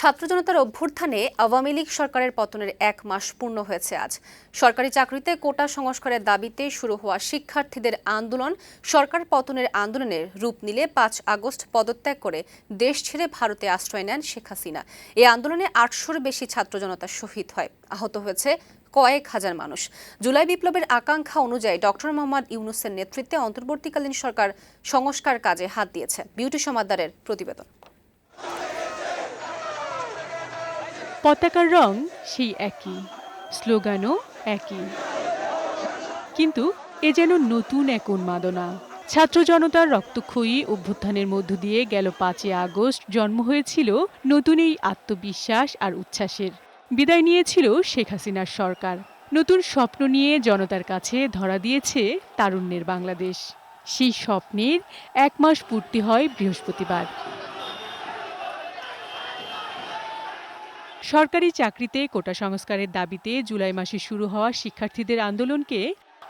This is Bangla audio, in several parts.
ছাত্র জনতার অভ্যুত্থানে আওয়ামী লীগ সরকারের পতনের এক মাস পূর্ণ হয়েছে আজ। সরকারি চাকরিতে কোটা সংস্কারের দাবিতে শুরু হওয়া শিক্ষার্থীদের আন্দোলন, সরকার পতনের আন্দোলনের রূপ নিলে পাঁচ আগস্ট পদত্যাগ করে দেশ ছেড়ে ভারতে আশ্রয় নেন শেখ হাসিনা। এই আন্দোলনে আটশোর বেশি ছাত্র জনতা শহীদ হয়। আহত হয়েছে কয়েক হাজার মানুষ। জুলাই বিপ্লবের আকাঙ্ক্ষা অনুযায়ী ডক্টর মোহাম্মদ ইউনুসের নেতৃত্বে অন্তর্বর্তীকালীন সরকার সংস্কার কাজে হাত দিয়েছে। বিউটি সমাদ্দারের প্রতিবেদন। পতাকার রং সেই একই, স্লোগানও একই। কিন্তু এ যেন নতুন এক উন্মাদনা। ছাত্র জনতার রক্তক্ষয়ী অভ্যুত্থানের মধ্য দিয়ে গেল পাঁচই আগস্ট, জন্ম হয়েছিল নতুন এই আত্মবিশ্বাস আর উচ্ছ্বাসের। বিদায় নিয়েছিল শেখ হাসিনার সরকার। নতুন স্বপ্ন নিয়ে জনতার কাছে ধরা দিয়েছে তারুণ্যের বাংলাদেশ। সেই স্বপ্নের এক মাস পূর্তি হয় বৃহস্পতিবার। সরকারি চাকরিতে কোটা সংস্কারের দাবিতে জুলাই মাসে শুরু হওয়া শিক্ষার্থীদের আন্দোলনকে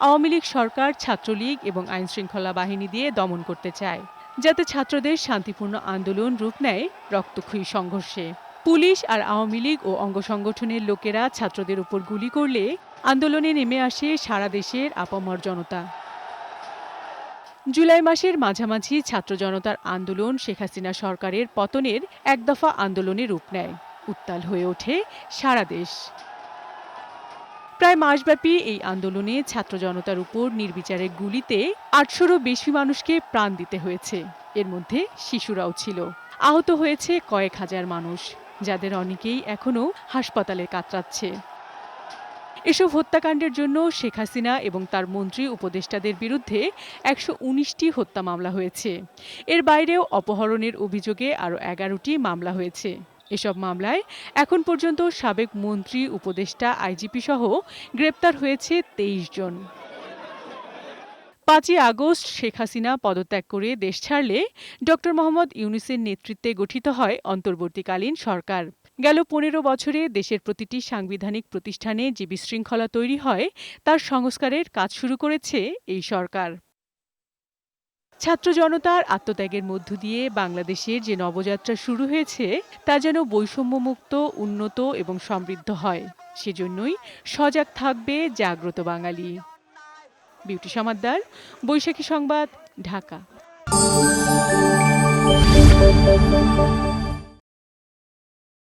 আওয়ামী লীগ সরকার, ছাত্রলীগ এবং আইনশৃঙ্খলা বাহিনী দিয়ে দমন করতে চায়, যাতে ছাত্রদের শান্তিপূর্ণ আন্দোলন রূপ নেয় রক্তক্ষয়ী সংঘর্ষে। পুলিশ আর আওয়ামী লীগ ও অঙ্গ সংগঠনের লোকেরা ছাত্রদের উপর গুলি করলে আন্দোলনে নেমে আসে সারা দেশের আপামর জনতা। জুলাই মাসের মাঝামাঝি ছাত্র জনতার আন্দোলন শেখ হাসিনা সরকারের পতনের এক দফা আন্দোলনে রূপ নেয়। উত্তাল হয়ে ওঠে সারা দেশ। প্রায় মাসব্যাপী এই আন্দোলনে ছাত্র জনতার উপর নির্বিচারে গুলিতে আটশোরও বেশি মানুষকে প্রাণ দিতে হয়েছে। এর মধ্যে শিশুরাও ছিল। আহত হয়েছে কয়েক হাজার মানুষ, যাদের অনেকেই এখনও হাসপাতালে কাতরাচ্ছে। এসব হত্যাকাণ্ডের জন্য শেখ হাসিনা এবং তার মন্ত্রী উপদেষ্টাদের বিরুদ্ধে একশো উনিশটি হত্যা মামলা হয়েছে। এর বাইরেও অপহরণের অভিযোগে আরও এগারোটি মামলা হয়েছে। এসব মামলায় এখন পর্যন্ত সাবেক মন্ত্রী, উপদেষ্টা, আইজিপি সহ গ্রেপ্তার হয়েছে তেইশ জন। পাঁচই আগস্ট শেখ হাসিনা পদত্যাগ করে দেশ ছাড়লে ডক্টর মোহাম্মদ ইউনুসের নেতৃত্বে গঠিত হয় অন্তর্বর্তীকালীন সরকার। গেল পনেরো বছরে দেশের প্রতিটি সাংবিধানিক প্রতিষ্ঠানে যে বিশৃঙ্খলা তৈরি হয়, তার সংস্কারের কাজ শুরু করেছে এই সরকার। ছাত্র জনতার আত্মত্যাগের মধ্য দিয়ে বাংলাদেশের যে নবযাত্রা শুরু হয়েছে, তা যেন বৈষম্যমুক্ত, উন্নত এবং সমৃদ্ধ হয়। সেজন্যই সজাগ থাকবে জাগ্রত বাঙালি। বিউটি সমাদ্দার বৈশাখী সংবাদ, ঢাকা।